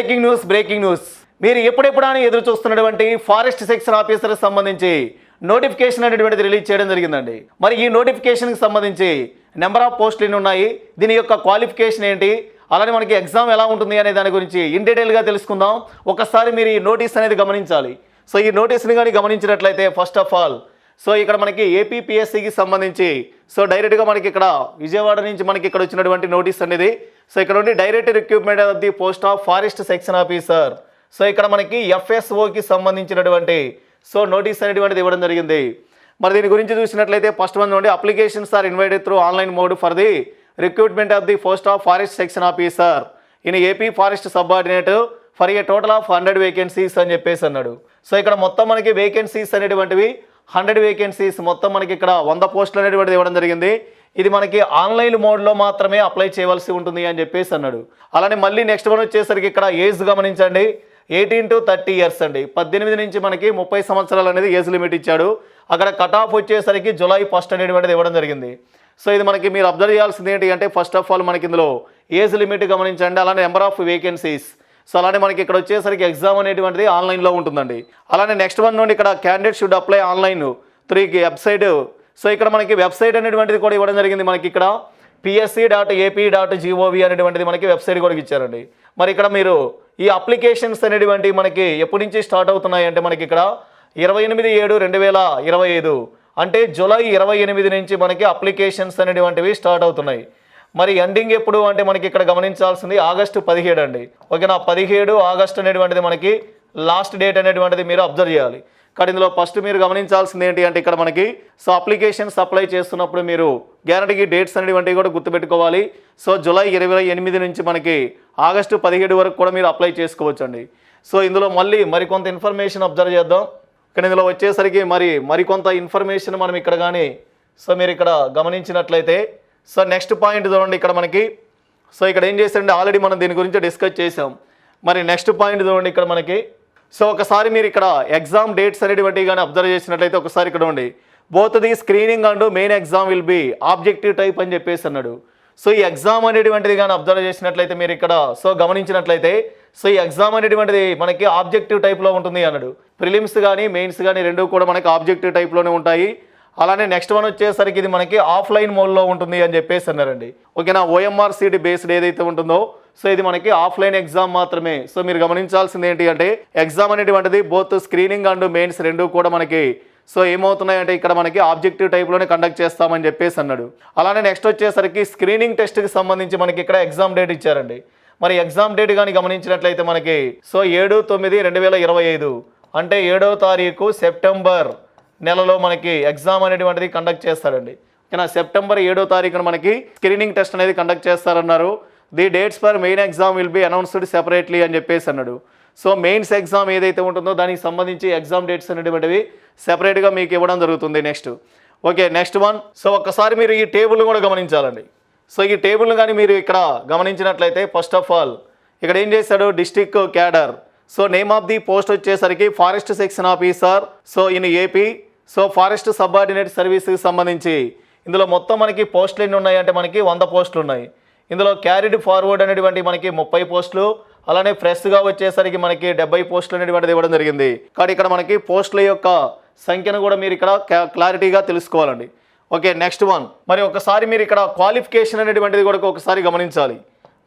Breaking news breaking news. మీరు ఎప్పుడెప్పుడని ఎదురు చూస్తున్నటువంటి ఫారెస్ట్ సెక్షన్ ఆఫీసర్ సంబంధించి నోటిఫికేషన్ అనేటువంటిది రిలీజ్ చేయడం జరిగిందండి. మరి ఈ నోటిఫికేషన్కి సంబంధించి నెంబర్ ఆఫ్ పోస్టులు ఎన్ని ఉన్నాయి? దీని యొక్క క్వాలిఫికేషన్ ఏంటి? అలానే మనకి ఎగ్జామ్ ఎలా ఉంటుంది అనే దాని గురించి ఇన్ డీటెయిల్గా తెలుసుకుందాం. ఒకసారి మీరు ఈ నోటీస్ అనేది గమనించాలి. సో ఈ నోటీస్ని కానీ గమనించినట్లయితే ఫస్ట్ ఆఫ్ ఆల్ సో ఇక్కడ మనకి ఏపీపీఎస్సికి సంబంధించి సో డైరెక్ట్గా మనకి ఇక్కడ విజయవాడ నుంచి మనకి ఇక్కడ వచ్చినటువంటి నోటీస్ అనేది సో ఇక్కడ ఉండి direct recruitment of the post of forest section officer. So ఇక్కడ మనకి ఎఫ్ఎస్ఓకి సంబంధించినటువంటి సో నోటీస్ అనేటువంటిది ఇవ్వడం జరిగింది. మరి దీని గురించి చూసినట్లయితే ఫస్ట్ వన్ నుండి applications are invited through online mode for the recruitment of the post of forest section officer. In AP forest subordinate for a total of hundred vacancies అని చెప్పేసి అన్నాడు. సో ఇక్కడ మొత్తం మనకి వేకెన్సీస్ అనేటువంటివి హండ్రెడ్ వేకెన్సీస్ మొత్తం మనకి ఇక్కడ వంద పోస్టులు అనేటువంటిది ఇవ్వడం జరిగింది. ఇది మనకి ఆన్లైన్ మోడ్లో మాత్రమే అప్లై చేయవలసి ఉంటుంది అని చెప్పేసి అన్నాడు. అలానే మళ్ళీ నెక్స్ట్ వన్ వచ్చేసరికి ఇక్కడ ఏజ్ గమనించండి. ఎయిటీన్ టు థర్టీ ఇయర్స్ అండి. పద్దెనిమిది నుంచి మనకి ముప్పై సంవత్సరాలు అనేది ఏజ్ లిమిట్ ఇచ్చాడు. అక్కడ కట్ ఆఫ్ వచ్చేసరికి జులై ఫస్ట్ అనేటువంటిది ఇవ్వడం జరిగింది. సో ఇది మనకి మీరు అబ్జర్వ్ చేయాల్సింది ఏంటి అంటే ఫస్ట్ ఆఫ్ ఆల్ మనకి ఇందులో ఏజ్ లిమిట్ గమనించండి. అలానే నెంబర్ ఆఫ్ వేకెన్సీస్ సో అలానే మనకి ఇక్కడ వచ్చేసరికి ఎగ్జామ్ అనేటువంటిది ఆన్లైన్లో ఉంటుందండి. అలానే నెక్స్ట్ వన్ నుండి ఇక్కడ candidate should apply online through website so ఇక్కడ మనకి వెబ్సైట్ అనేటువంటిది కూడా ఇవ్వడం జరిగింది మనకి ఇక్కడ. PSC dot AP dot GOV అనేటువంటిది మనకి వెబ్సైట్ కూడా ఇచ్చారండి. మరి ఇక్కడ మీరు ఈ అప్లికేషన్స్ అనేటువంటి మనకి ఎప్పటి నుంచి స్టార్ట్ అవుతున్నాయి అంటే మనకి ఇక్కడ ఇరవై ఎనిమిది ఏడు రెండు వేల ఇరవై ఐదు అంటే జూలై ఇరవై ఎనిమిది నుంచి మనకి అప్లికేషన్స్ అనేటువంటివి స్టార్ట్ అవుతున్నాయి. మరి ఎండింగ్ ఎప్పుడు అంటే మనకి ఇక్కడ గమనించాల్సింది ఆగస్టు పదిహేడు అండి. ఓకేనా? పదిహేడు ఆగస్టు అనేటువంటిది మనకి లాస్ట్ డేట్ అనేటువంటిది మీరు అబ్జర్వ్ చేయాలి. కానీ ఇందులో ఫస్ట్ మీరు గమనించాల్సింది ఏంటి అంటే ఇక్కడ మనకి సో అప్లికేషన్స్ అప్లై చేస్తున్నప్పుడు మీరు గ్యారంటీకి డేట్స్ అనేటువంటివి కూడా గుర్తుపెట్టుకోవాలి. సో జూలై ఇరవై ఎనిమిది నుంచి మనకి ఆగస్టు పదిహేడు వరకు కూడా మీరు అప్లై చేసుకోవచ్చండి. సో ఇందులో మళ్ళీ మరికొంత ఇన్ఫర్మేషన్ అబ్జర్వ్ చేద్దాం. ఇక్కడ ఇందులో వచ్చేసరికి మరి మరికొంత ఇన్ఫర్మేషన్ మనం ఇక్కడ కానీ సో మీరు ఇక్కడ గమనించినట్లయితే సో నెక్స్ట్ పాయింట్ చూడండి ఇక్కడ మనకి. సో ఇక్కడ ఏం చేశారంటే ఆల్రెడీ మనం దీని గురించి డిస్కస్ చేసాం మరి నెక్స్ట్ పాయింట్ చూడండి ఇక్కడ మనకి. సో ఒకసారి మీరు ఇక్కడ ఎగ్జామ్ డేట్స్ అనేటువంటివి కానీ అబ్జర్వ్ చేసినట్లయితే ఒకసారి ఇక్కడ ఉండి both the screening and main exam will be objective type అని చెప్పేసి అన్నాడు. సో ఈ ఎగ్జామ్ అనేటువంటిది కానీ అబ్జర్వ్ చేసినట్లయితే మీరు ఇక్కడ సో గమనించినట్లయితే సో ఈ ఎగ్జామ్ అనేటువంటిది మనకి ఆబ్జెక్టివ్ టైప్లో ఉంటుంది అన్నాడు. ప్రిలిమ్స్ కానీ మెయిన్స్ కానీ రెండు కూడా మనకి ఆబ్జెక్టివ్ టైప్లోనే ఉంటాయి. అలానే నెక్స్ట్ వన్ వచ్చేసరికి ఇది మనకి ఆఫ్లైన్ మోడ్లో ఉంటుంది అని చెప్పేసి అన్నారండి. ఓకేనా? ఓఎంఆర్ సీట్ బేస్డ్ ఏదైతే ఉంటుందో సో ఇది మనకి ఆఫ్లైన్ ఎగ్జామ్ మాత్రమే. సో మీరు గమనించాల్సింది ఏంటి అంటే ఎగ్జామ్ అనేటువంటిది బోత్ స్క్రీనింగ్ అండ్ మెయిన్స్ రెండు కూడా మనకి సో ఏమవుతున్నాయంటే ఇక్కడ మనకి ఆబ్జెక్టివ్ టైప్లోనే కండక్ట్ చేస్తామని చెప్పేసి అన్నాడు. అలానే నెక్స్ట్ వచ్చేసరికి స్క్రీనింగ్ టెస్ట్కి సంబంధించి మనకి ఇక్కడ ఎగ్జామ్ డేట్ ఇచ్చారండి. మరి ఎగ్జామ్ డేట్ కానీ గమనించినట్లయితే మనకి సో ఏడు తొమ్మిది రెండు వేల ఇరవై ఐదు. అంటే ఏడో తారీఖు సెప్టెంబర్ నెలలో మనకి ఎగ్జామ్ అనేటువంటిది కండక్ట్ చేస్తారండి ఓకేనా? సెప్టెంబర్ ఏడో తారీఖున మనకి స్క్రీనింగ్ టెస్ట్ అనేది conduct చేస్తారన్నారు. The dates for main exam will be announced separately అని చెప్పేసి అన్నాడు. సో మెయిన్స్ ఎగ్జామ్ ఏదైతే ఉంటుందో దానికి సంబంధించి ఎగ్జామ్ డేట్స్ అనేటువంటివి సెపరేట్గా మీకు ఇవ్వడం జరుగుతుంది next. Okay next one. So ఒక్కసారి మీరు ఈ టేబుల్ని కూడా గమనించాలండి. సో ఈ టేబుల్ని కానీ మీరు ఇక్కడ గమనించినట్లయితే ఫస్ట్ ఆఫ్ ఆల్ ఇక్కడ ఏం చేశాడు? District cadre. So name of the post వచ్చేసరికి forest section officer. So in AP. So forest subordinate సర్వీస్కి సంబంధించి ఇందులో మొత్తం మనకి పోస్టులు ఎన్ని ఉన్నాయంటే మనకి వంద పోస్టులు ఉన్నాయి. ఇందులో క్యారీడ్ ఫార్వర్డ్ అనేటువంటి మనకి ముప్పై పోస్టులు అలానే ఫ్రెష్గా వచ్చేసరికి మనకి డెబ్బై పోస్టులు అనేటువంటిది ఇవ్వడం జరిగింది. కానీ ఇక్కడ మనకి పోస్టుల యొక్క సంఖ్యను కూడా మీరు ఇక్కడ క్లా- క్లారిటీగా తెలుసుకోవాలండి. Okay next one. మరి ఒకసారి మీరు ఇక్కడ క్వాలిఫికేషన్ అనేటువంటిది కూడా ఒకసారి గమనించాలి.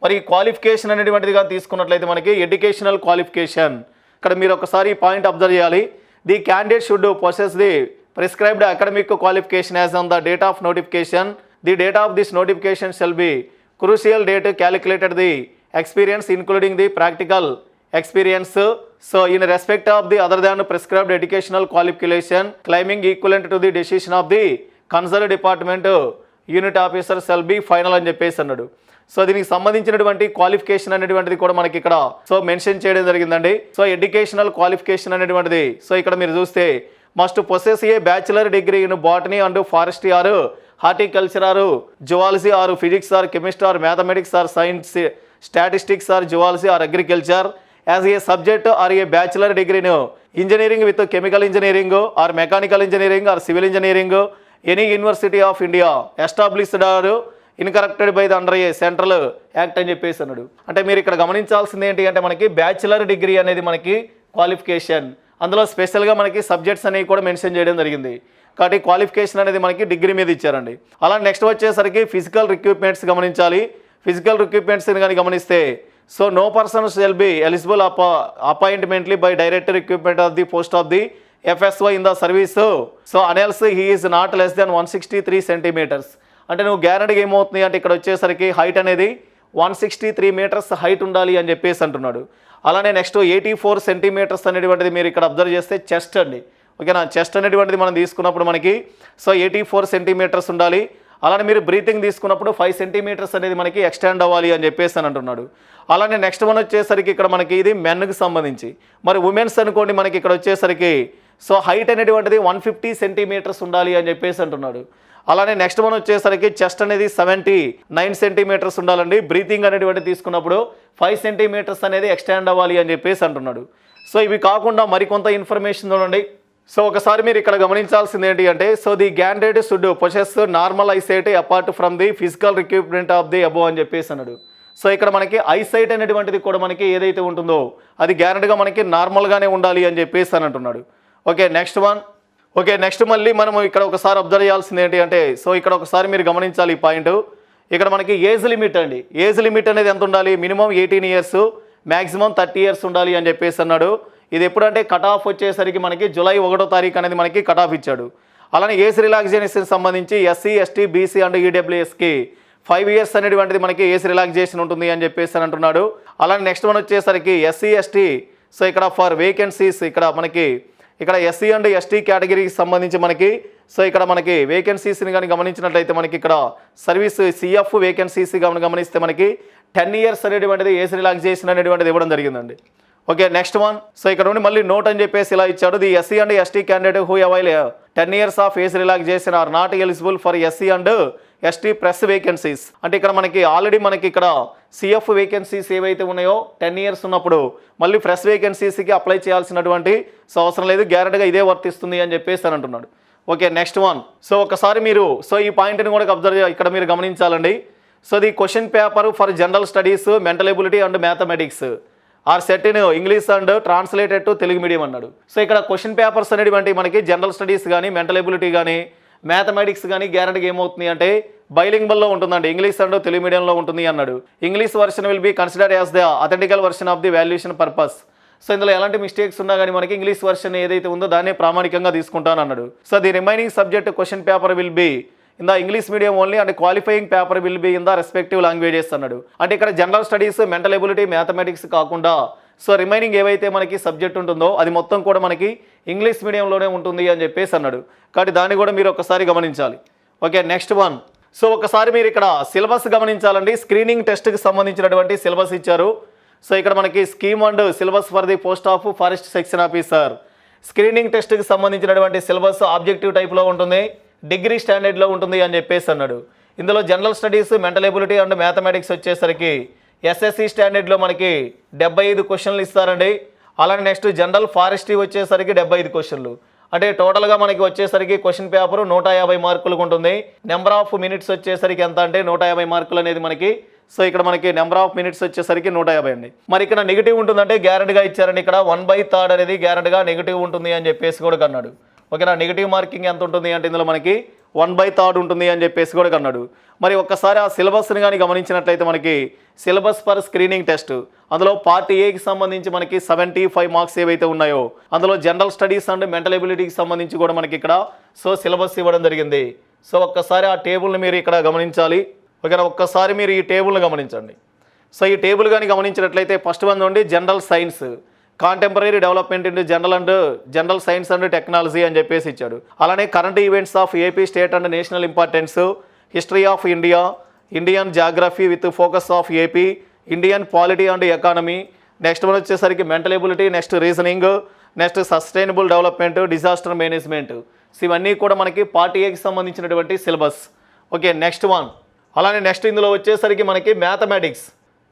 మరి క్వాలిఫికేషన్ అనేటువంటిదిగా తీసుకున్నట్లయితే మనకి ఎడ్యుకేషనల్ క్వాలిఫికేషన్. ఇక్కడ మీరు ఒకసారి పాయింట్ అబ్జర్వ్ చేయాలి. The candidate should possess the prescribed academic qualification as on the date of notification the date of this notification shall be crucial date calculated the experience including the practical experience so in respect of the other than prescribed educational qualification claiming equivalent to the decision of the concern department unit officer shall be final అని చెప్పేసి అన్నాడు. So దీనికి సంబంధించినటువంటి qualification అనేటువంటిది కూడా మనకి ఇక్కడ so mention చేయడం జరిగిందండి. సో ఎడ్యుకేషనల్ క్వాలిఫికేషన్ అనేటువంటిది సో ఇక్కడ మీరు చూస్తే must possess a bachelor degree in botany and forestry or horticulture or zoology or physics or chemistry or mathematics or science statistics or zoology or agriculture as a subject or a bachelor డిగ్రీను engineering with chemical engineering or mechanical engineering or civil engineering any university of India established or incorporated by the under a central act అని చెప్పేసి అన్నాడు. అంటే మీరు ఇక్కడ గమనించాల్సింది ఏంటి అంటే మనకి బ్యాచిలర్ డిగ్రీ అనేది మనకి క్వాలిఫికేషన్ అందులో స్పెషల్గా మనకి సబ్జెక్ట్స్ అనేవి కూడా మెన్షన్ చేయడం జరిగింది. కాబట్టి క్వాలిఫికేషన్ అనేది మనకి డిగ్రీ మీద ఇచ్చారండి. అలా నెక్స్ట్ వచ్చేసరికి ఫిజికల్ రిక్విప్మెంట్స్ గమనించాలి. ఫిజికల్ రిక్విప్మెంట్స్ని కానీ గమనిస్తే so no persons shall be eligible అప appointment by direct recruitment of the post of the FSO in the service so unless he is not less than one sixty three centimetres అంటే నువ్వు గ్యారంటీగా ఏమవుతుంది అంటే ఇక్కడ వచ్చేసరికి హైట్ అనేది one sixty three metres height ఉండాలి అని చెప్పేసి అంటున్నాడు. అలానే నెక్స్ట్ ఎయిటీ ఫోర్ సెంటీమీటర్స్ అనేటువంటిది మీరు ఇక్కడ అబ్జర్వ్ చేస్తే చెస్ట్ అండి. ఓకేనా? చెస్ట్ అనేటువంటిది మనం తీసుకున్నప్పుడు మనకి సో ఎయిటీ ఫోర్ సెంటీమీటర్స్ ఉండాలి. అలానే మీరు బ్రీతింగ్ తీసుకున్నప్పుడు ఫైవ్ సెంటీమీటర్స్ అనేది మనకి ఎక్స్టెండ్ అవ్వాలి అని చెప్పేసి అని అంటున్నాడు. అలానే నెక్స్ట్ వన్ వచ్చేసరికి ఇక్కడ మనకి ఇది మెన్కి సంబంధించి. మరి ఉమెన్స్ అనుకోండి మనకి ఇక్కడ వచ్చేసరికి సో హైట్ అనేటువంటిది వన్ ఫిఫ్టీ సెంటీమీటర్స్ ఉండాలి అని చెప్పేసి అంటున్నాడు. అలానే నెక్స్ట్ వన్ వచ్చేసరికి చెస్ట్ అనేది సెవెంటీ నైన్ సెంటీమీటర్స్ ఉండాలండి. బ్రీతింగ్ అనేటువంటి తీసుకున్నప్పుడు ఫైవ్ సెంటీమీటర్స్ అనేది ఎక్స్టెండ్ అవ్వాలి అని చెప్పేసి అంటున్నాడు. సో ఇవి కాకుండా మరికొంత ఇన్ఫర్మేషన్ చూడండి. సో ఒకసారి మీరు ఇక్కడ గమనించాల్సింది ఏంటి అంటే so the candidate should possess normal eyesight apart from the physical requirement of the above అని చెప్పేసి అన్నాడు. సో ఇక్కడ మనకి ఐసైట్ అనేటువంటిది కూడా మనకి ఏదైతే ఉంటుందో అది గ్యారెంటీగా మనకి నార్మల్గానే ఉండాలి అని చెప్పేసి అని అంటున్నాడు. Okay next one okay next మళ్ళీ మనం ఇక్కడ ఒకసారి అబ్జర్వ్ చేయాల్సింది ఏంటి అంటే సో ఇక్కడ ఒకసారి మీరు గమనించాలి ఈ పాయింట్ ఇక్కడ మనకి ఏజ్ లిమిట్ అండి. ఏజ్ లిమిట్ అనేది ఎంత ఉండాలి? Minimum eighteen years maximum thirty years ఉండాలి అని చెప్పేసి అన్నాడు. ఇది ఎప్పుడంటే కట్ ఆఫ్ వచ్చేసరికి మనకి జూలై ఒకటో తారీఖు అనేది మనకి కట్ ఆఫ్ ఇచ్చాడు. అలానే ఏజ్ రిలాక్సేషన్ సంబంధించి ఎస్సీ ఎస్టీ బీసీ అండ్ ఈడబ్ల్యూఎస్కి ఫైవ్ ఇయర్స్ అనేటువంటిది మనకి ఏజ్ రిలాక్సేషన్ ఉంటుంది అని చెప్పేసి అని అంటున్నాడు. అలానే నెక్స్ట్ వన్ వచ్చేసరికి ఎస్సీ ఎస్టీ సో ఇక్కడ ఫర్ వేకెన్సీస్ ఇక్కడ మనకి ఇక్కడ ఎస్సీ అండ్ ఎస్టీ కేటగిరీకి సంబంధించి మనకి సో ఇక్కడ మనకి వేకెన్సీస్ని కానీ గమనించినట్లయితే మనకి ఇక్కడ సర్వీస్ సిఎఫ్ వేకెన్సీస్ కానీ గమనిస్తే మనకి టెన్ ఇయర్స్ అనేటువంటిది ఏసీ రిలాక్సేషన్ అనేటువంటిది ఇవ్వడం జరిగిందండి. ఓకే నెక్స్ట్ వన్ సో ఇక్కడ నుండి మళ్ళీ నోట్ అని చెప్పేసి ఇలా ఇచ్చాడు. The SC and ST candidate who avail ten years of age relaxation are not eligible for SC and ST press vacancies అంటే ఇక్కడ మనకి ఆల్రెడీ మనకి ఇక్కడ సిఎఫ్ వేకెన్సీస్ ఏవైతే ఉన్నాయో టెన్ ఇయర్స్ ఉన్నప్పుడు మళ్ళీ ఫ్రెష్ వేకెన్సీస్కి అప్లై చేయాల్సినటువంటి సో అవసరం లేదు. గ్యారెంటీగా ఇదే వర్తిస్తుంది అని చెప్పేసి అని అంటున్నాడు. ఓకే నెక్స్ట్ వన్ సో ఒకసారి మీరు సో ఈ పాయింట్ని కూడా అబ్జర్వ్ ఇక్కడ మీరు గమనించాలండి. So the question paper for general studies mental ability and mathematics are set in English and translated to Telugu medium అన్నాడు. సో ఇక్కడ క్వశ్చన్ పేపర్స్ అనేటువంటి మనకి జనరల్ స్టడీస్ కానీ మెంటల్ ఎబిలిటీ కానీ మ్యాథమెటిక్స్ కానీ గ్యారెంటీగా ఏమవుతుంది అంటే బైలింగ్బల్లో ఉంటుందండి. ఇంగ్లీష్ అండ్ తెలుగు మీడియంలో ఉంటుంది అన్నాడు. English version will be consider as the authentical version of the valuation purpose so ఇందులో ఎలాంటి మిస్టేక్స్ ఉన్నా కానీ మనకి ఇంగ్లీష్ వర్షన్ ఏదైతే ఉందో దాన్ని ప్రామాణికంగా తీసుకుంటాను అన్నాడు. So the remaining subject question paper will be in the English medium only and qualifying paper will be in the respective languages అన్నాడు. అంటే ఇక్కడ general studies mental ability mathematics కాకుండా సో రిమైనింగ్ ఏవైతే మనకి సబ్జెక్ట్ ఉంటుందో అది మొత్తం కూడా మనకి ఇంగ్లీష్ మీడియంలోనే ఉంటుంది అని చెప్పేసి అన్నాడు. కాబట్టి దాన్ని కూడా మీరు ఒకసారి గమనించాలి. Okay next one. సో ఒకసారి మీరు ఇక్కడ సిలబస్ గమనించాలండి. స్క్రీనింగ్ టెస్ట్కి సంబంధించినటువంటి సిలబస్ ఇచ్చారు. సో ఇక్కడ మనకి scheme and syllabus for the post of forest section officer. Screening టెస్ట్కి సంబంధించినటువంటి సిలబస్ ఆబ్జెక్టివ్ టైప్లో ఉంటుంది. డిగ్రీ స్టాండర్డ్లో ఉంటుంది అని చెప్పేసి అన్నాడు. ఇందులో general studies mental ability and mathematics వచ్చేసరికి ఎస్ఎస్సి స్టాండర్డ్లో మనకి డెబ్బై ఐదు క్వశ్చన్లు ఇస్తారండి. అలానే నెక్స్ట్ జనరల్ ఫారెస్ట్రీ వచ్చేసరికి డెబ్బై ఐదు క్వశ్చన్లు అంటే టోటల్గా మనకి వచ్చేసరికి క్వశ్చన్ పేపర్ నూట యాభై మార్కులకు ఉంటుంది. నెంబర్ ఆఫ్ మినిట్స్ వచ్చేసరికి ఎంత అంటే నూట యాభై మార్కులు అనేది మనకి. సో ఇక్కడ మనకి నెంబర్ ఆఫ్ మినిట్స్ వచ్చేసరికి నూట యాభై అండి. మరి ఇక్కడ నెగిటివ్ ఉంటుందంటే గ్యారెంటీగా ఇచ్చారండి ఇక్కడ. వన్ బై థర్డ్ అనేది గ్యారెంటీగా నెగిటివ్ ఉంటుంది అని చెప్పేసి కూడా కన్నాడు ఓకేనా నెగిటివ్ మార్కింగ్ ఎంత ఉంటుంది అంటే ఇందులో మనకి వన్ బై థర్డ్ ఉంటుంది అని చెప్పేసి కూడా కన్నాడు. మరి ఒక్కసారి ఆ సిలబస్ని కానీ గమనించినట్లయితే మనకి సిలబస్ ఫర్ స్క్రీనింగ్ టెస్ట్ అందులో పార్ట్ ఏకి సంబంధించి మనకి సెవెంటీ ఫైవ్ మార్క్స్ ఏవైతే ఉన్నాయో అందులో జనరల్ స్టడీస్ అండ్ మెంటల్ ఎబిలిటీకి సంబంధించి కూడా మనకి ఇక్కడ సో సిలబస్ ఇవ్వడం జరిగింది. సో ఒక్కసారి ఆ టేబుల్ని మీరు ఇక్కడ గమనించాలి. ఓకేనా? ఒక్కసారి మీరు ఈ టేబుల్ని గమనించండి. సో ఈ టేబుల్ కానీ గమనించినట్లయితే ఫస్ట్ వన్ నుండి general science contemporary development in general and general science and technology అని చెప్పేసి ఇచ్చాడు. అలానే current events of AP state and national importance history of India Indian geography with focus of AP Indian polity and economy next one వచ్చేసరికి mental ability next reasoning next sustainable development disaster management ఇవన్నీ కూడా మనకి part ఏకి సంబంధించినటువంటి syllabus okay next one అలానే next ఇందులో వచ్చేసరికి మనకి మ్యాథమెటిక్స్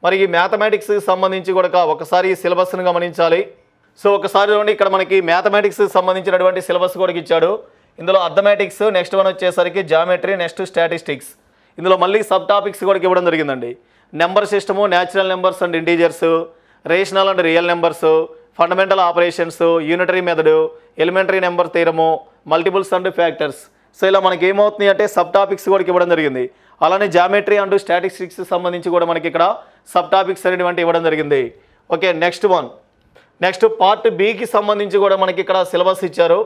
మరి ఈ మ్యాథమెటిక్స్కి సంబంధించి కూడా ఒకసారి సిలబస్ను సిలబస్ని గమనించాలి. సో ఒకసారి చూడండి ఇక్కడ మనకి మ్యాథమెటిక్స్ సంబంధించినటువంటి సిలబస్ కూడా ఇచ్చాడు. ఇందులో అర్థమెటిక్స్ నెక్స్ట్ వన్ వచ్చేసరికి జామెట్రీ నెక్స్ట్ స్టాటిస్టిక్స్ ఇందులో మళ్ళీ సబ్ టాపిక్స్ కూడా ఇవ్వడం జరిగిందండి. Number system natural numbers and integers rational and real numbers fundamental operations unitary method elementary number తీరము మల్టిపుల్స్ అండ్ ఫ్యాక్టర్స్ సో ఇలా మనకి ఏమవుతుంది అంటే సబ్ టాపిక్స్ కూడా ఇవ్వడం జరిగింది. అలానే జామెట్రీ అండ్ స్టాటిస్టిక్స్ సంబంధించి కూడా మనకి ఇక్కడ సబ్ టాపిక్స్ అనేటువంటి ఇవ్వడం జరిగింది. Okay next one. Next part బికి సంబంధించి కూడా మనకి ఇక్కడ సిలబస్ ఇచ్చారు.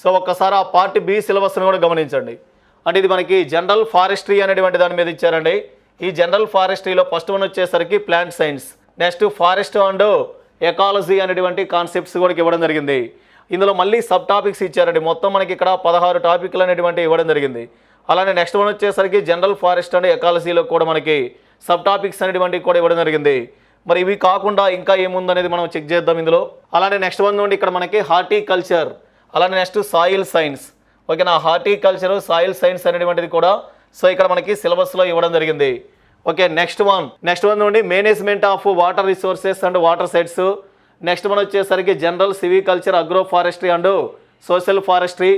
సో ఒక్కసారి ఆ పార్ట్ బి సిలబస్ని కూడా గమనించండి. అంటే ఇది మనకి జనరల్ ఫారెస్ట్రీ అనేటువంటి దాని మీద ఇచ్చారండి. ఈ జనరల్ ఫారెస్ట్రీలో ఫస్ట్ వన్ వచ్చేసరికి plant science. Next forest and ecology అనేటువంటి కాన్సెప్ట్స్ కూడా ఇవ్వడం జరిగింది. ఇందులో మళ్ళీ సబ్ టాపిక్స్ ఇచ్చారండి. మొత్తం మనకి ఇక్కడ పదహారు టాపిక్లు అనేటువంటి ఇవ్వడం జరిగింది. అలానే నెక్స్ట్ వన్ వచ్చేసరికి జనరల్ ఫారెస్ట్ అండ్ ఎకాలజీలో కూడా మనకి సబ్ టాపిక్స్ అనేటువంటి కూడా ఇవ్వడం జరిగింది. మరి ఇవి కాకుండా ఇంకా ఏముందనేది మనం చెక్ చేద్దాం ఇందులో. అలానే నెక్స్ట్ వన్ నుండి ఇక్కడ మనకి హార్టికల్చర్ అలానే నెక్స్ట్ సాయిల్ సైన్స్. ఓకేనా? హార్టికల్చర్ సాయిల్ సైన్స్ అనేటువంటిది కూడా సో ఇక్కడ మనకి సిలబస్లో ఇవ్వడం జరిగింది. Okay next one. Next one నుండి management of water resources and watersheds. Next one వచ్చేసరికి general silviculture agro forestry and social forestry.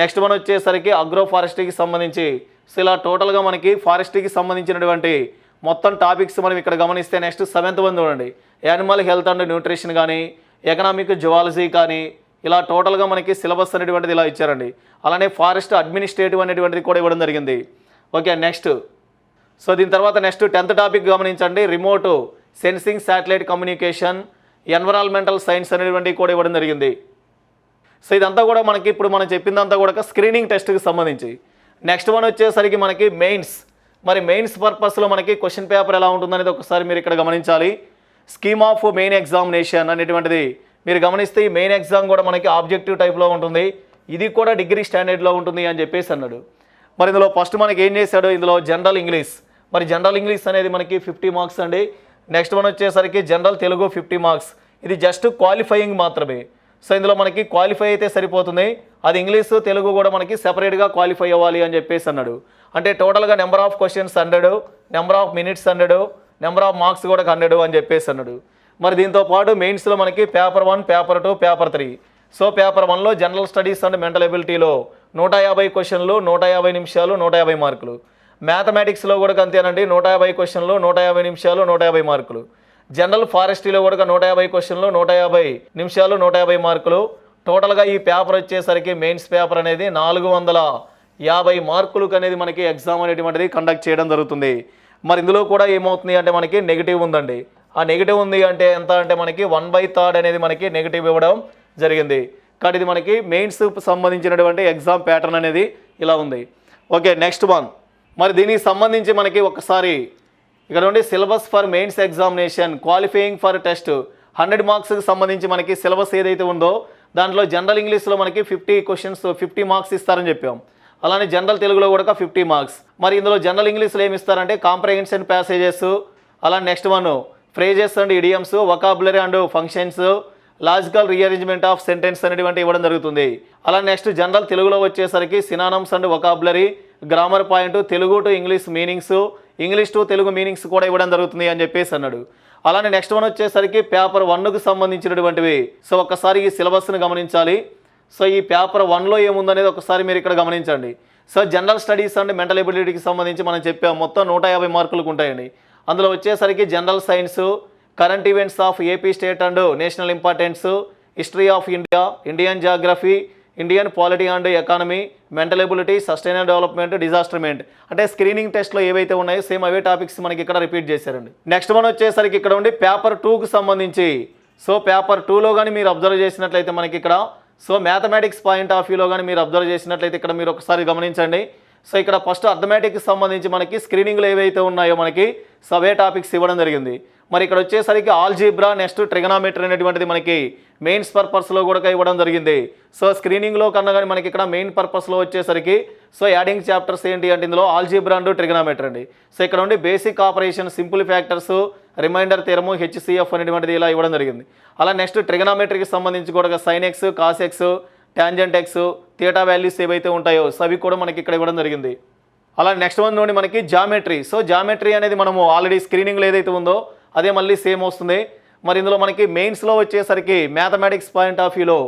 Next one వచ్చేసరికి అగ్రో ఫారెస్ట్రీకి సంబంధించి. సో ఇలా టోటల్గా మనకి ఫారెస్ట్రీకి సంబంధించినటువంటి మొత్తం టాపిక్స్ మనం ఇక్కడ గమనిస్తే నెక్స్ట్ సెవెంత్ వన్ చూడండి. యానిమల్ హెల్త్ అండ్ న్యూట్రిషన్ కానీ ఎకనామిక్ జువాలజీ కానీ ఇలా టోటల్గా మనకి సిలబస్ అనేటువంటిది ఇలా ఇచ్చారండి. అలానే ఫారెస్ట్ అడ్మినిస్ట్రేటివ్ అనేటువంటిది కూడా ఇవ్వడం జరిగింది. ఓకే నెక్స్ట్ సో దీని తర్వాత నెక్స్ట్ టెన్త్ టాపిక్ గమనించండి. Remote sensing satellite communication environmental science అనేటువంటివి కూడా ఇవ్వడం జరిగింది. సో ఇదంతా కూడా మనకి ఇప్పుడు మనం చెప్పిందంతా కూడా స్క్రీనింగ్ టెస్ట్కి సంబంధించి. నెక్స్ట్ వన్ వచ్చేసరికి మనకి మెయిన్స్ మరి మెయిన్స్ పర్పస్లో మనకి క్వశ్చన్ పేపర్ ఎలా ఉంటుందనేది ఒకసారి మీరు ఇక్కడ గమనించాలి. స్కీమ్ ఆఫ్ మెయిన్ ఎగ్జామినేషన్ అనేటువంటిది. మీరు గమనిస్తే ఈ మెయిన్ ఎగ్జామ్ కూడా మనకి ఆబ్జెక్టివ్ టైప్లో ఉంటుంది. ఇది కూడా డిగ్రీ స్టాండర్డ్లో ఉంటుంది అని చెప్పేసి అన్నాడు. మరి ఇందులో ఫస్ట్ మనకి ఏం చేశాడు? ఇందులో జనరల్ ఇంగ్లీష్ మరి జనరల్ ఇంగ్లీష్ అనేది మనకి ఫిఫ్టీ మార్క్స్ అండి. నెక్స్ట్ వన్ వచ్చేసరికి జనరల్ తెలుగు ఫిఫ్టీ మార్క్స్ ఇది జస్ట్ క్వాలిఫైయింగ్ మాత్రమే. సో ఇందులో మనకి క్వాలిఫై అయితే సరిపోతుంది. అది ఇంగ్లీష్ తెలుగు కూడా మనకి సెపరేట్గా క్వాలిఫై అవ్వాలి అని చెప్పేసి అన్నాడు. అంటే టోటల్గా number of questions hundred number of minutes hundred number of marks కూడా హండ్రెడ్ అని చెప్పేసి అన్నాడు. మరి దీంతో పాటు మెయిన్స్లో మనకి paper one paper two paper three so paper వన్లో జనరల్ స్టడీస్ అండ్ మెంటల్ ఎబిలిటీలో నూట యాభై క్వశ్చన్లు నూట యాభై నిమిషాలు నూట యాభై మార్కులు మ్యాథమెటిక్స్లో కూడా అంతేనండి నూట యాభై క్వశ్చన్లు నూట యాభై నిమిషాలు నూట యాభై మార్కులు జనరల్ ఫారెస్ట్రీలో కూడా నూట యాభై క్వశ్చన్లు నూట యాభై నిమిషాలు నూట యాభై మార్కులు. టోటల్గా ఈ పేపర్ వచ్చేసరికి మెయిన్స్ పేపర్ అనేది నాలుగు వందల యాభై మార్కులకు అనేది మనకి ఎగ్జామ్ అనేటువంటిది కండక్ట్ చేయడం జరుగుతుంది. మరి ఇందులో కూడా ఏమవుతుంది అంటే మనకి నెగిటివ్ ఉందండి. ఆ నెగిటివ్ ఉంది అంటే ఎంత అంటే మనకి వన్ బై థర్డ్ అనేది మనకి నెగిటివ్ ఇవ్వడం జరిగింది. కానీ ఇది మనకి మెయిన్స్ సంబంధించినటువంటి ఎగ్జామ్ ప్యాటర్న్ అనేది ఇలా ఉంది. ఓకే నెక్స్ట్ వన్ మరి దీనికి సంబంధించి మనకి ఒకసారి ఇక్కడ నుండి syllabus for mains examination qualifying for test. Hundred మార్క్స్కి సంబంధించి మనకి సిలబస్ ఏదైతే ఉందో దాంట్లో జనరల్ ఇంగ్లీష్లో మనకి ఫిఫ్టీ క్వశ్చన్స్ ఫిఫ్టీ మార్క్స్ ఇస్తారని చెప్పాం. అలానే జనరల్ తెలుగులో కూడా ఫిఫ్టీ మార్క్స్. మరి ఇందులో జనరల్ ఇంగ్లీష్లో ఏమి ఇస్తారంటే కాంప్రహెన్షన్ ప్యాసేజెస్ అలా next one phrases and idioms vocabulary and functions logical rearrangement of sentence అనేటువంటి ఇవ్వడం జరుగుతుంది. అలా నెక్స్ట్ జనరల్ తెలుగులో వచ్చేసరికి synonyms and vocabulary grammar point Telugu to English meanings English to Telugu meanings కూడా ఇవ్వడం జరుగుతుంది అని చెప్పేసి అన్నాడు. అలానే నెక్స్ట్ వన్ వచ్చేసరికి పేపర్ వన్కు సంబంధించినటువంటివి. సో ఒక్కసారి ఈ సిలబస్ని గమనించాలి. సో ఈ పేపర్ వన్లో ఏముందనేది ఒకసారి మీరు ఇక్కడ గమనించండి. So general studies and mental ఎబిలిటీకి సంబంధించి మనం చెప్పాం మొత్తం నూట యాభై మార్కులకు ఉంటాయండి. అందులో వచ్చేసరికి general science current events of AP state and national importance history of India Indian geography Indian polity and economy mental ability sustainable development disaster management అంటే స్క్రీనింగ్ టెస్ట్లో ఏవైతే ఉన్నాయో సేమ్ అవే టాపిక్స్ మనకి ఇక్కడ రిపీట్ చేశారండి. నెక్స్ట్ మనం వచ్చేసరికి ఇక్కడ ఉండి పేపర్ టూకు సంబంధించి. సో పేపర్ టూలో కానీ మీరు అబ్జర్వ్ చేసినట్లయితే మనకి ఇక్కడ సో మ్యాథమెటిక్స్ పాయింట్ ఆఫ్ వ్యూలో కానీ మీరు అబ్జర్వ్ చేసినట్లయితే ఇక్కడ మీరు ఒకసారి గమనించండి. సో ఇక్కడ ఫస్ట్ అర్థమెటిక్స్ సంబంధించి మనకి స్క్రీనింగ్లో ఏవైతే ఉన్నాయో మనకి సవే టాపిక్స్ ఇవ్వడం జరిగింది. మరి ఇక్కడ వచ్చేసరికి ఆల్జీబ్రా నెక్స్ట్ ట్రిగనామెట్రీ అనేటువంటిది మనకి మెయిన్స్ పర్పస్లో కూడా ఇవ్వడం జరిగింది. సో స్క్రీనింగ్లో కన్నా కానీ మనకి ఇక్కడ మెయిన్ పర్పస్లో వచ్చేసరికి సో యాడింగ్ చాప్టర్స్ ఏంటి అంటే ఇందులో ఆల్జీబ్రా అండ్ ట్రిగనామెట్రీ అండి. సో ఇక్కడ నుండి basic operation simple factors remainder తీరము హెచ్సిఎఫ్ అనేటువంటిది ఇలా ఇవ్వడం జరిగింది. అలా నెక్స్ట్ ట్రిగనామెట్రీకి సంబంధించి కూడా sine cos x tangent x tangent x theta values ఏవైతే ఉంటాయో సో అవి కూడా మనకి ఇక్కడ ఇవ్వడం జరిగింది. అలా నెక్స్ట్ వన్ నుండి మనకి జామెట్రీ సో జామెట్రీ అనేది మనము ఆల్రెడీ స్క్రీనింగ్లో ఏదైతే ఉందో అదే మళ్ళీ సేమ్ వస్తుంది. మరి ఇందులో మనకి మెయిన్స్లో వచ్చేసరికి మ్యాథమెటిక్స్ పాయింట్ ఆఫ్ వ్యూలో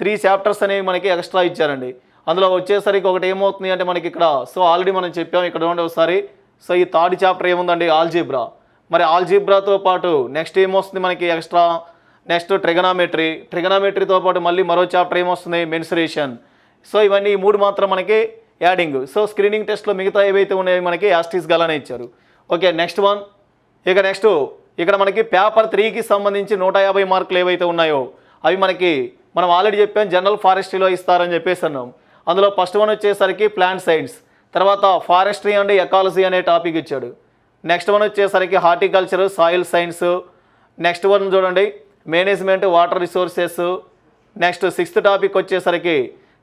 త్రీ చాప్టర్స్ అనేవి మనకి ఎక్స్ట్రా ఇచ్చారండి. అందులో వచ్చేసరికి ఒకటి ఏమవుతుంది అంటే మనకి ఇక్కడ సో ఆల్రెడీ మనం చెప్పాం ఇక్కడ ఉండే ఒకసారి. సో ఈ థర్డ్ చాప్టర్ ఏముందండి? ఆల్జీబ్రా మరి ఆల్జీబ్రాతో పాటు నెక్స్ట్ ఏమొస్తుంది మనకి ఎక్స్ట్రా నెక్స్ట్ ట్రిగనామెట్రీ ట్రిగనామెట్రీతో పాటు మళ్ళీ మరో చాప్టర్ ఏమొస్తుంది? మెన్సరేషన్ సో ఇవన్నీ ఈ మూడు మాత్రం మనకి యాడింగ్ సో స్క్రీనింగ్ టెస్ట్లో మిగతా ఏవైతే ఉన్నాయో మనకి యాస్టీస్ గలానే ఇచ్చారు. ఓకే నెక్స్ట్ వన్ ఇక నెక్స్ట్ ఇక్కడ మనకి పేపర్ త్రీకి సంబంధించి నూట యాభై మార్కులు ఏవైతే ఉన్నాయో అవి మనకి మనం ఆల్రెడీ చెప్పాం జనరల్ ఫారెస్ట్రీలో ఇస్తారని చెప్పేసి అన్నాం. అందులో ఫస్ట్ వన్ వచ్చేసరికి ప్లాంట్ సైన్స్ తర్వాత ఫారెస్ట్రీ అండ్ ఎకాలజీ అనే టాపిక్ ఇచ్చాడు. నెక్స్ట్ వన్ వచ్చేసరికి horticulture soil science next one చూడండి management water resources next sixth topic వచ్చేసరికి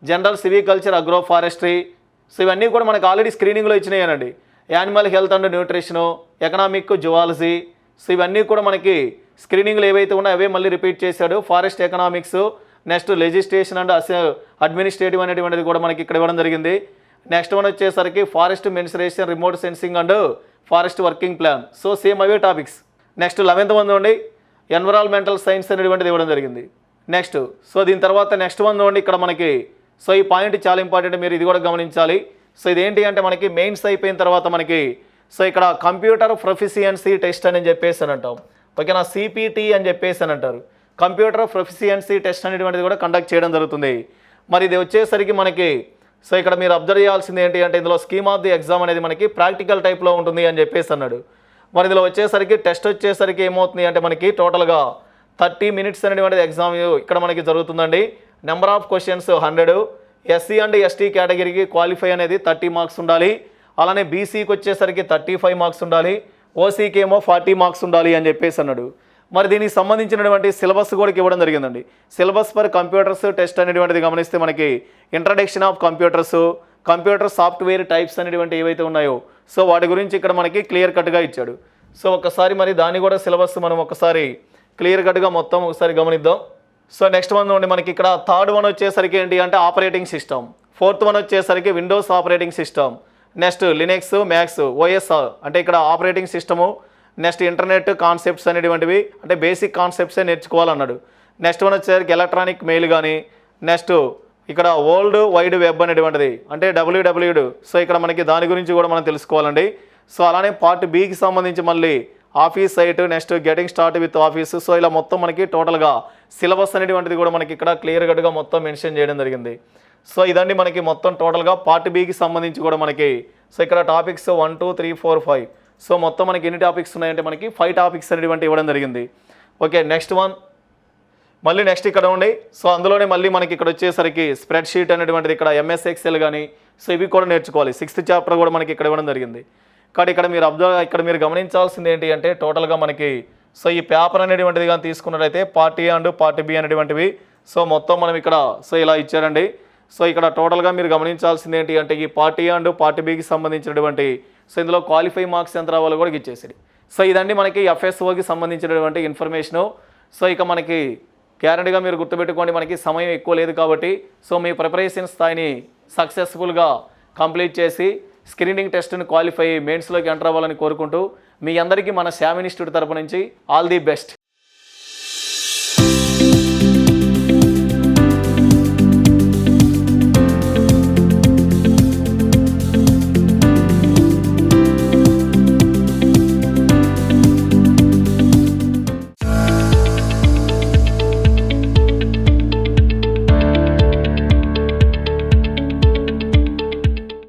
general silviculture agro forestry so ఇవన్నీ కూడా మనకు ఆల్రెడీ స్క్రీనింగ్లో ఇచ్చినాయనండి. Animal health and nutrition economic zoology so ఇవన్నీ కూడా మనకి స్క్రీనింగ్లు ఏవైతే ఉన్నాయో అవే మళ్ళీ రిపీట్ చేశాడు. Forest economics next legislation and అస అడ్మినిస్ట్రేటివ్ అనేటువంటిది కూడా మనకి ఇక్కడ ఇవ్వడం జరిగింది. నెక్స్ట్ వన్ వచ్చేసరికి forest mensuration remote sensing and forest working plan. So same away topics. Next eleventh one నుండి ఎన్విరాన్మెంటల్ సైన్స్ అనేటువంటిది ఇవ్వడం జరిగింది. నెక్స్ట్ సో దీని తర్వాత నెక్స్ట్ వన్ ఉండి ఇక్కడ మనకి సో ఈ పాయింట్ చాలా ఇంపార్టెంట్ మీరు ఇది కూడా గమనించాలి. సో ఇదేంటి అంటే మనకి మెయిన్స్ అయిపోయిన తర్వాత మనకి సో ఇక్కడ కంప్యూటర్ ప్రొఫిషియన్సీ టెస్ట్ అని చెప్పేసి అని అంటాం. ఓకేనా? సిపిటి అని చెప్పేసి అని అంటారు. కంప్యూటర్ ప్రొఫిషియన్సీ టెస్ట్ అనేటువంటిది కూడా కండక్ట్ చేయడం జరుగుతుంది. మరి ఇది వచ్చేసరికి మనకి సో ఇక్కడ మీరు అబ్జర్వ్ చేయాల్సింది ఏంటి అంటే ఇందులో స్కీమ్ ఆఫ్ ది ఎగ్జామ్ అనేది మనకి ప్రాక్టికల్ టైప్లో ఉంటుంది అని చెప్పేసి అన్నాడు. మరి ఇందులో వచ్చేసరికి టెస్ట్ వచ్చేసరికి ఏమవుతుంది అంటే మనకి టోటల్గా థర్టీ మినిట్స్ అనేటువంటిది ఎగ్జామ్ ఇక్కడ మనకి జరుగుతుందండి. Number of questions hundred. SC and ST కేటగిరీకి క్వాలిఫై అనేది థర్టీ మార్క్స్ ఉండాలి. అలానే బీసీకి వచ్చేసరికి థర్టీ ఫైవ్ మార్క్స్ ఉండాలి ఓసీకి ఏమో ఫార్టీ మార్క్స్ ఉండాలి అని చెప్పేసి అన్నాడు. మరి దీనికి సంబంధించినటువంటి సిలబస్ కూడా ఇవ్వడం జరిగిందండి. సిలబస్ ఫర్ కంప్యూటర్స్ టెస్ట్ అనేటువంటిది గమనిస్తే మనకి introduction of computers computer software types అనేటువంటి ఏవైతే ఉన్నాయో సో వాటి గురించి ఇక్కడ మనకి క్లియర్ కట్గా ఇచ్చాడు. సో ఒకసారి మరి దాన్ని కూడా సిలబస్ మనం ఒకసారి క్లియర్ కట్గా మొత్తం ఒకసారి గమనిద్దాం. సో నెక్స్ట్ వన్ నుండి మనకి ఇక్కడ థర్డ్ వన్ వచ్చేసరికి ఏంటి అంటే ఆపరేటింగ్ సిస్టమ్ ఫోర్త్ వన్ వచ్చేసరికి Windows operating system next Linux Mac OSR అంటే ఇక్కడ operating system next internet concepts అనేటువంటివి అంటే బేసిక్ కాన్సెప్ట్సే నేర్చుకోవాలన్నాడు. నెక్స్ట్ వన్ వచ్చేసరికి ఎలక్ట్రానిక్ మెయిల్ కానీ నెక్స్ట్ ఇక్కడ వరల్డ్ వైడ్ వెబ్ అనేటువంటిది అంటే డబ్ల్యూడబ్ల్యూడు సో ఇక్కడ మనకి దాని గురించి కూడా మనం తెలుసుకోవాలండి. సో అలానే పార్ట్ బీకి సంబంధించి మళ్ళీ office suite next getting started with office. So ఇలా మొత్తం మనకి టోటల్గా సిలబస్ అనేటువంటిది కూడా మనకి ఇక్కడ క్లియర్ కట్గా మొత్తం మెన్షన్ చేయడం జరిగింది. సో ఇదండి మనకి మొత్తం టోటల్గా పార్ట్ బికి సంబంధించి కూడా మనకి. సో ఇక్కడ topics one two three four five. So మొత్తం మనకి ఎన్ని టాపిక్స్ ఉన్నాయంటే మనకి ఫైవ్ టాపిక్స్ అనేటువంటి ఇవ్వడం జరిగింది. Okay next one. మళ్ళీ నెక్స్ట్ ఇక్కడ ఉండి సో అందులోనే మళ్ళీ మనకి ఇక్కడ వచ్చేసరికి స్ప్రెడ్ షీట్ అనేటువంటిది ఇక్కడ ఎంఎస్ ఎక్సెల్ కానీ సో ఇవి కూడా నేర్చుకోవాలి. సిక్స్త్ చాప్టర్ కూడా మనకి ఇక్కడ ఇవ్వడం జరిగింది. కాబట్టి ఇక్కడ మీరు అబ్జర్వ్ ఇక్కడ మీరు గమనించాల్సింది ఏంటి అంటే టోటల్గా మనకి సో ఈ పేపర్ అనేటువంటిది కానీ తీసుకున్నట్టయితే part A and part B అనేటువంటివి. సో మొత్తం మనం ఇక్కడ సో ఇలా ఇచ్చారండి. సో ఇక్కడ టోటల్గా మీరు గమనించాల్సింది ఏంటి అంటే ఈ పార్టీ అండ్ పార్టీ బికి సంబంధించినటువంటి సో ఇందులో క్వాలిఫై మార్క్స్ ఎంత రావాలో కూడా ఇచ్చేసాడు సో ఇదండి మనకి ఎఫ్ఎస్ఓకి సంబంధించినటువంటి ఇన్ఫర్మేషను. సో ఇక మనకి గ్యారంటీగా మీరు గుర్తుపెట్టుకోండి మనకి సమయం ఎక్కువ లేదు కాబట్టి సో మీ ప్రిపరేషన్ స్థాయిని సక్సెస్ఫుల్గా కంప్లీట్ చేసి స్క్రీనింగ్ టెస్ట్ని క్వాలిఫై మెయిన్స్లోకి ఎంటర్ అవ్వాలని కోరుకుంటూ మీ అందరికీ మన శామ్ ఇన్స్టిట్యూట్ తరపు నుంచి ఆల్ ది బెస్ట్.